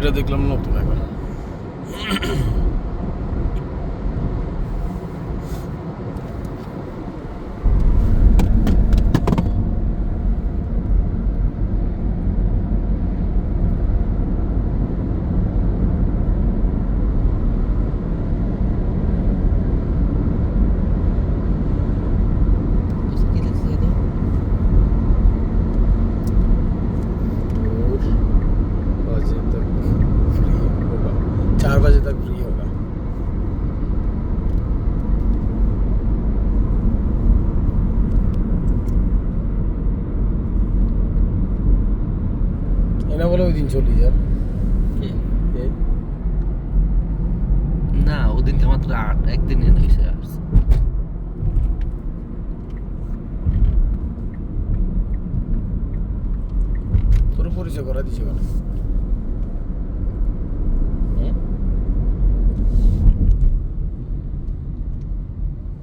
এটা দেখলাম নতুন এখন। এনা বলে ওই দিন চলি যার না ওদিনকে মাত্র আট একদিন হয়েছে আসছে তোর পরিচয় করা দিছে কেন?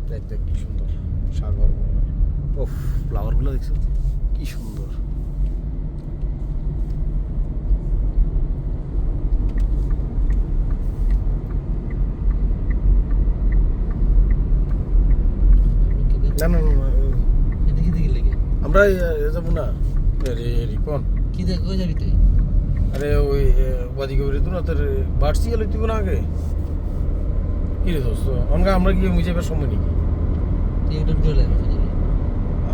দেখ দেখ কি সুন্দর সাগর ওফ ফ্লাওয়ারগুলো দেখছ? কি সুন্দর। না না না এদিকে দিকে লেগে। আমরা যাব না। রে রিপন। কি দেখ কই যাবি তুই? আরে ওই ওদিকে বেরিয়ে তো না তোর বাড়ছি গেলে তুই না আগে? কি রে দোস্ত অনগা আমরা গিয়ে মুছে এবার সময় নাকি তুই একটু যাবি।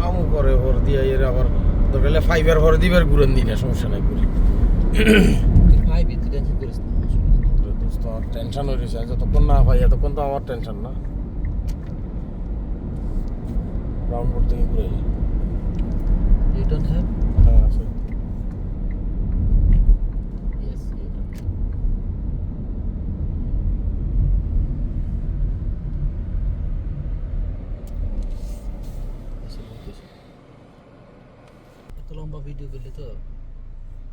আমু করে ভর দিয়ে এর আবার দরকার হলে ফাইবার ভর দিবার ঘুরেন দিই না সমস্যা নাই করি। তুই টেনশন করিস না। দোস্ত আমার টেনশন হয়ে গেছে যতক্ষণ না পাই এতক্ষণ তো আমার টেনশন না। রাউন্ড বোর্ড থেকে ঘুরে যাই রিটার্ন হ্যাভ হ্যাঁ আছে। এত লম্বা ভিডিও করলে তো